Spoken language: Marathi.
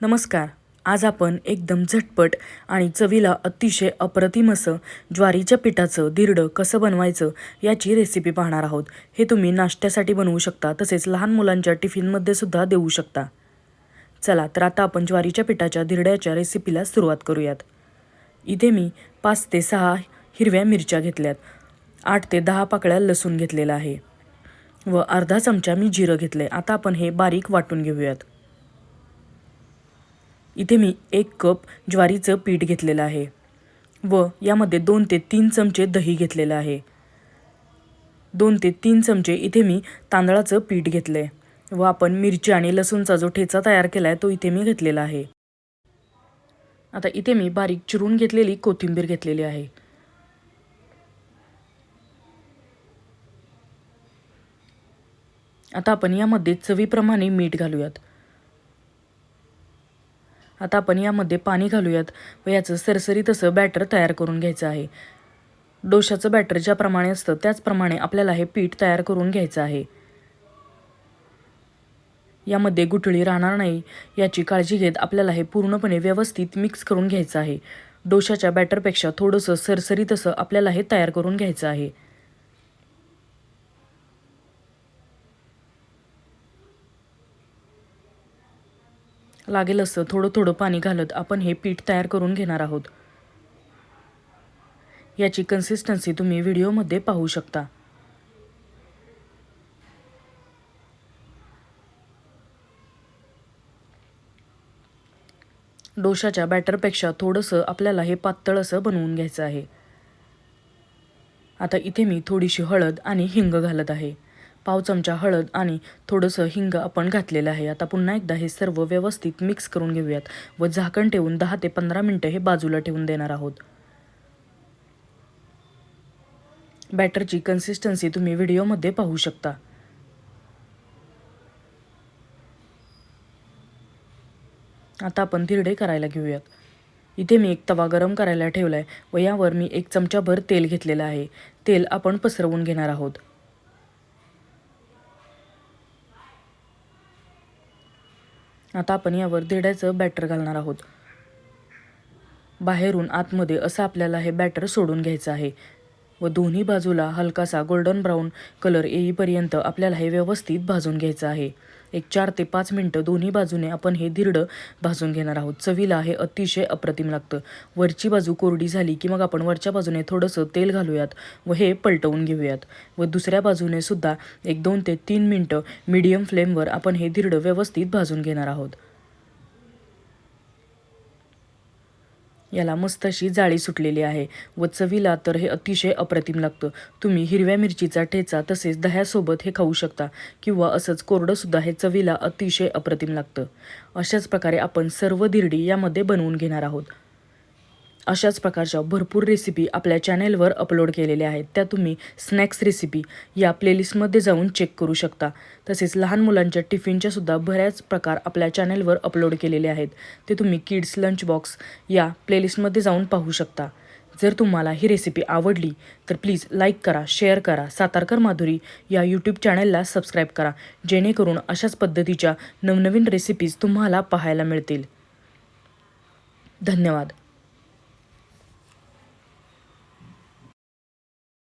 नमस्कार. आज आपण एकदम झटपट आणि चवीला अतिशय अप्रतिम असं ज्वारीच्या पिठाचं दिरडं कसं बनवायचं याची रेसिपी पाहणार आहोत. हे तुम्ही नाश्त्यासाठी बनवू शकता तसेच लहान मुलांच्या टिफिनमध्ये सुद्धा देऊ शकता. चला तर आता आपण ज्वारीच्या पिठाच्या दिरड्याच्या रेसिपीला सुरुवात करूयात. इथे मी पाच ते सहा हिरव्या मिरच्या घेतल्यात. आठ ते दहा पाकळ्या लसूण घेतलेला आहे. व अर्धा चमचा मी जिरं घेतलं आहे आता आपण हे बारीक वाटून घेऊयात. इथे मी एक कप ज्वारीचं पीठ घेतलेलं आहे व यामध्ये दोन ते तीन चमचे दही घेतलेलं आहे. दोन ते तीन चमचे इथे मी तांदळाचं पीठ घेतलं आहे व आपण मिरची आणि लसूणचा जो ठेचा तयार केला आहे तो इथे मी घेतलेला आहे. आता इथे मी बारीक चिरून घेतलेली कोथिंबीर घेतलेली आहे. आता आपण यामध्ये चवीप्रमाणे मीठ घालूयात. आता आपण यामध्ये पाणी घालूयात व याचं सरसरीत असं बॅटर तयार करून घ्यायचं आहे. डोशाचं बॅटर ज्याप्रमाणे असतं त्याचप्रमाणे आपल्याला हे पीठ तयार करून घ्यायचं आहे. यामध्ये गुठळी राहणार नाही याची काळजी घेत आपल्याला हे पूर्णपणे व्यवस्थित मिक्स करून घ्यायचं आहे. डोशाच्या बॅटरपेक्षा थोडंसं सरसरीत असं आपल्याला हे तयार करून घ्यायचं आहे. लागेल असं थोडं थोडं पाणी घालत आपण हे पीठ तयार करून घेणार आहोत. याची कन्सिस्टन्सी तुम्ही व्हिडिओमध्ये पाहू शकता. डोशाच्या बॅटरपेक्षा थोडंसं आपल्याला हे पातळ असं बनवून घ्यायचं आहे. आता इथे मी थोडीशी हळद आणि हिंग घालत आहे. पाव चमचा हळद आणि थोडंसं हिंग आपण घातलेलं आहे. आता पुन्हा एकदा हे सर्व व्यवस्थित मिक्स करून घेऊयात व झाकण ठेवून दहा ते पंधरा मिनटं हे बाजूला ठेवून देणार आहोत. बॅटरची कन्सिस्टन्सी तुम्ही व्हिडिओमध्ये पाहू शकता. आता आपण धिरडे करायला घेऊयात. इथे मी एक तवा गरम करायला ठेवला आहे व यावर मी एक चमचाभर तेल घेतलेलं आहे. तेल आपण पसरवून घेणार आहोत. आता आपण यावर दिड्याचं बॅटर घालणार आहोत. बाहेरून आतमध्ये असं आपल्याला हे बॅटर सोडून घ्यायचं आहे. व दोन्ही बाजूला हलकासा गोल्डन ब्राऊन कलर येईपर्यंत आपल्याला हे व्यवस्थित भाजून घ्यायचं आहे. एक चार ते पाच मिनटं दोन्ही बाजूने आपण हे धिरडं भाजून घेणार आहोत. चवीला हे अतिशय अप्रतिम लागतं. वरची बाजू कोरडी झाली की मग आपण वरच्या बाजूने थोडंसं तेल घालूयात व हे पलटवून घेऊयात. व दुसऱ्या बाजूने सुद्धा एक दोन ते तीन मिनटं मीडियम फ्लेमवर आपण हे धिरडं व्यवस्थित भाजून घेणार आहोत. याला मस्त अशी जाळी सुटलेली आहे. व चवीला तर हे अतिशय अप्रतिम लागतं. तुम्ही हिरव्या मिरचीचा ठेचा तसेच दह्यासोबत हे खाऊ शकता किंवा असंच कोरडंसुद्धा हे चवीला अतिशय अप्रतिम लागतं. अशाच प्रकारे आपण सर्व धिरडी यामध्ये बनवून घेणार आहोत. अशाच प्रकारच्या भरपूर रेसिपी आपल्या चॅनेलवर अपलोड केलेल्या आहेत. त्या तुम्ही स्नॅक्स रेसिपी या प्लेलिस्टमध्ये जाऊन चेक करू शकता. तसेच लहान मुलांच्या टिफिनच्या सुद्धा बऱ्याच प्रकार आपल्या चॅनेलवर अपलोड केलेले आहेत. ते तुम्ही किड्स लंच बॉक्स या प्लेलिस्टमध्ये जाऊन पाहू शकता. जर तुम्हाला ही रेसिपी आवडली तर प्लीज लाईक करा शेअर करा. सातारकर माधुरी या यूट्यूब चॅनलला सबस्क्राईब करा. जेणेकरून अशाच पद्धतीच्या नवनवीन रेसिपीज तुम्हाला पाहायला मिळतील. धन्यवाद.